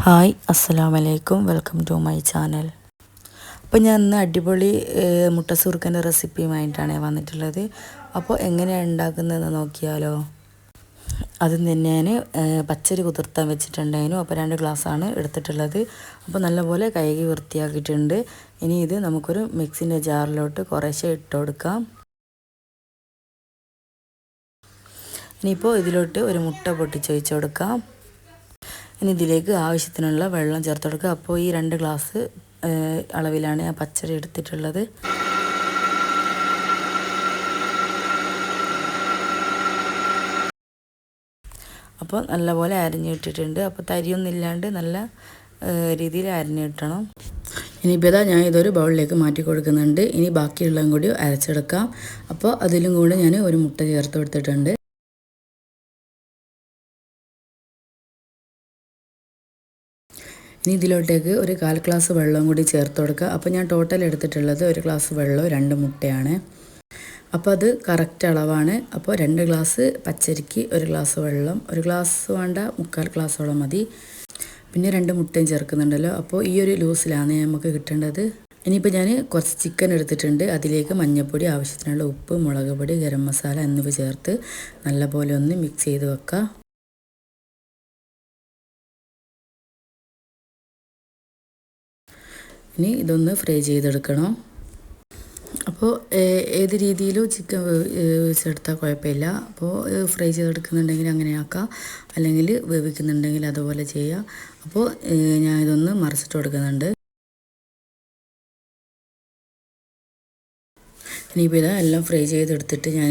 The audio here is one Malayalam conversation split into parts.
ഹായ് അസ്സലാമു വലൈക്കും വെൽക്കം ടു മൈ ചാനൽ. അപ്പോൾ ഞാൻ ഇന്ന് അടിപൊളി മുട്ട സുറുക്കന്റെ റെസിപ്പിയുമായിട്ടാണ് വന്നിട്ടുള്ളത്. അപ്പോൾ എങ്ങനെയാണ് ഉണ്ടാക്കുന്നതെന്ന് നോക്കിയാലോ? ആദ്യം തന്നെ ഞാൻ പച്ചരി കുതിർത്താൻ വെച്ചിട്ടുണ്ടായിരുന്നു. അപ്പോൾ രണ്ട് ഗ്ലാസ്സാണ് എടുത്തിട്ടുള്ളത്. അപ്പോൾ നല്ലപോലെ കഴുകി വൃത്തിയാക്കിയിട്ടുണ്ട്. ഇനി ഇത് നമുക്കൊരു മിക്സിന്റെ ജാറിലോട്ട് കുറേശ്ശെ ഇട്ട് കൊടുക്കാം. ഇനിയിപ്പോൾ ഇതിലോട്ട് ഒരു മുട്ട പൊട്ടിച്ചൊഴിച്ച് കൊടുക്കാം. ഇനി ഇതിലേക്ക് ആവശ്യത്തിനുള്ള വെള്ളം ചേർത്ത് കൊടുക്കുക. അപ്പോൾ ഈ രണ്ട് ഗ്ലാസ് അളവിലാണ് ഞാൻ പച്ചടി എടുത്തിട്ടുള്ളത്. അപ്പോൾ നല്ലപോലെ അരിഞ്ഞിട്ടിട്ടുണ്ട് അപ്പോൾ തരിയൊന്നും ഇല്ലാണ്ട് നല്ല രീതിയിൽ അരിഞ്ഞിട്ടണം ഇനിയിപ്പോൾ ഇതാ ഞാൻ ഇതൊരു ബൗളിലേക്ക് മാറ്റി കൊടുക്കുന്നുണ്ട്. ഇനി ബാക്കിയുള്ളതും കൂടി അരച്ചെടുക്കാം. അപ്പോൾ അതിലും കൂടി ഞാൻ ഒരു മുട്ട ചേർത്ത് കൊടുത്തിട്ടുണ്ട്. ഇനി ഇതിലോട്ടേക്ക് ഒരു കാൽ ഗ്ലാസ് വെള്ളം കൂടി ചേർത്ത് കൊടുക്കുക. അപ്പോൾ ഞാൻ ടോട്ടൽ എടുത്തിട്ടുള്ളത് ഒരു ഗ്ലാസ് വെള്ളവും രണ്ട് മുട്ടയാണ്. അപ്പോൾ അത് കറക്റ്റ് അളവാണ്. അപ്പോൾ രണ്ട് ഗ്ലാസ് പച്ചരിക്ക് ഒരു ഗ്ലാസ് വെള്ളം ഒരു ഗ്ലാസ് വേണ്ട മുക്കാൽ ഗ്ലാസ്സോളം മതി. പിന്നെ രണ്ട് മുട്ടയും ചേർക്കുന്നുണ്ടല്ലോ. അപ്പോൾ ഈ ഒരു ലൂസിലാണ് നമുക്ക് കിട്ടേണ്ടത്. ഇനിയിപ്പോൾ ഞാൻ കുറച്ച് ചിക്കൻ എടുത്തിട്ടുണ്ട്. അതിലേക്ക് മഞ്ഞൾപ്പൊടി ആവശ്യത്തിനുള്ള ഉപ്പ് മുളക് പൊടി ഗരം മസാല എന്നിവ ചേർത്ത് നല്ലപോലെ ഒന്ന് മിക്സ് ചെയ്ത് വെക്കുക ഇനി ഇതൊന്ന് ഫ്രൈ ചെയ്തെടുക്കണം. അപ്പോൾ ഏത് രീതിയിലും ചിക്കൻ വേവിച്ചെടുത്താൽ കുഴപ്പമില്ല. അപ്പോൾ ഫ്രൈ ചെയ്തെടുക്കുന്നുണ്ടെങ്കിൽ അങ്ങനെ ആക്കാം. അല്ലെങ്കിൽ വേവിക്കുന്നുണ്ടെങ്കിൽ അതുപോലെ ചെയ്യാം. അപ്പോൾ ഞാൻ ഇതൊന്ന് മറിച്ചിട്ട് കൊടുക്കുന്നുണ്ട്. ഇനിയിപ്പോൾ ഇതാ എല്ലാം ഫ്രൈ ചെയ്തെടുത്തിട്ട് ഞാൻ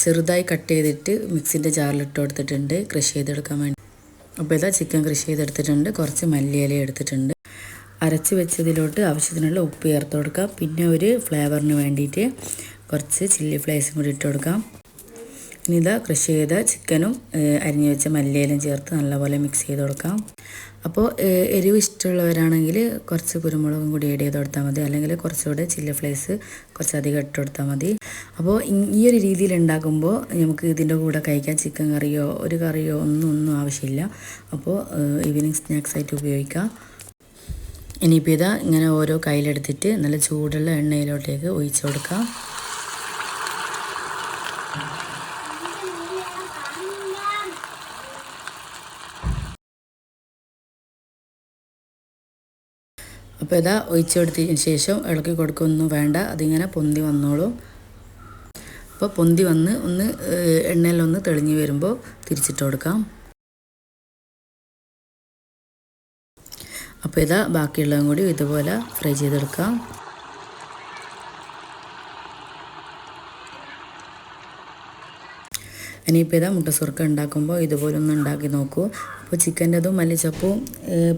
ചെറുതായി കട്ട് ചെയ്തിട്ട് മിക്സിന്റെ ജാറിലിട്ട് കൊടുത്തിട്ടുണ്ട്. കൃഷി ചെയ്തെടുക്കാൻ വേണ്ടി. അപ്പോൾ ഇതാ ചിക്കൻ കൃഷി ചെയ്തെടുത്തിട്ടുണ്ട്. കുറച്ച് മല്ലിയില എടുത്തിട്ടുണ്ട്. അരച്ച് വെച്ചതിലോട്ട് ആവശ്യത്തിനുള്ള ഉപ്പ് ചേർത്ത് കൊടുക്കാം. പിന്നെ ഒരു ഫ്ലേവറിന് വേണ്ടിയിട്ട് കുറച്ച് ചില്ലി ഫ്ലേസും കൂടി ഇട്ട് കൊടുക്കാം. ഇനി ഇതാ കൃഷി ചെയ്ത ചിക്കനും അരിഞ്ഞു വെച്ച മല്ലിയിലും ചേർത്ത് നല്ലപോലെ മിക്സ് ചെയ്ത് കൊടുക്കാം. അപ്പോൾ എരിവ് ഇഷ്ടമുള്ളവരാണെങ്കിൽ കുറച്ച് കുരുമുളകും കൂടി ആഡ് ചെയ്ത് കൊടുത്താൽ മതി. അല്ലെങ്കിൽ കുറച്ചുകൂടെ ചില്ലി ഫ്ലേസ് കുറച്ചധികം ഇട്ട് കൊടുത്താൽ മതി. അപ്പോൾ ഈ ഒരു രീതിയിൽ ഉണ്ടാക്കുമ്പോൾ നമുക്ക് ഇതിന്റെ കൂടെ കഴിക്കാൻ ചിക്കൻ കറിയോ ഒരു കറിയോ ഒന്നും ഒന്നും ആവശ്യമില്ല. അപ്പോൾ ഈവനിങ് സ്നാക്സ് ആയിട്ട് ഉപയോഗിക്കാം. ഇനിയിപ്പോൾ ഇതാ ഇങ്ങനെ ഓരോ കയ്യിലെടുത്തിട്ട് നല്ല ചൂടുള്ള എണ്ണയിലോട്ടേക്ക് ഒഴിച്ചു കൊടുക്കാം. അപ്പോൾ ഇതാ ഒഴിച്ചു കൊടുത്തതിന് ശേഷം ഇളക്കി കൊടുക്കൊന്നും വേണ്ട അതിങ്ങനെ പൊന്തി വന്നോളും. അപ്പോൾ പൊന്തി വന്ന് ഒന്ന് എണ്ണയിലൊന്ന് തെളിഞ്ഞ് വരുമ്പോൾ തിരിച്ചിട്ട് കൊടുക്കാം. അപ്പോൾ ഇതാ ബാക്കിയുള്ളതും കൂടി ഇതുപോലെ ഫ്രൈ ചെയ്തെടുക്കാം. ഇനിയിപ്പോൾ ഇതാ മുട്ട സുർക്ക ഉണ്ടാക്കുമ്പോൾ ഇതുപോലെ ഒന്ന് ഉണ്ടാക്കി നോക്കൂ. അപ്പോൾ ചിക്കന്റെതും മല്ലിച്ചപ്പും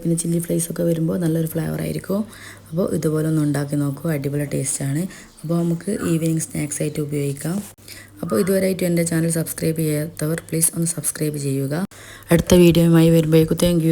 പിന്നെ ചില്ലി ഫ്ലേസൊക്കെ വരുമ്പോൾ നല്ലൊരു ഫ്ലേവർ ആയിരിക്കും. അപ്പോൾ ഇതുപോലെ ഒന്ന് ഉണ്ടാക്കി നോക്കൂ. അടിപൊളി ടേസ്റ്റാണ്. അപ്പോൾ നമുക്ക് ഈവനിങ് സ്നാക്സ് ആയിട്ട് ഉപയോഗിക്കാം. അപ്പോൾ ഇതുവരെയായിട്ടും എന്റെ ചാനൽ സബ്സ്ക്രൈബ് ചെയ്യാത്തവർ പ്ലീസ് ഒന്ന് സബ്സ്ക്രൈബ് ചെയ്യുക. അടുത്ത വീഡിയോയുമായി വരുമ്പോഴേക്കും താങ്ക്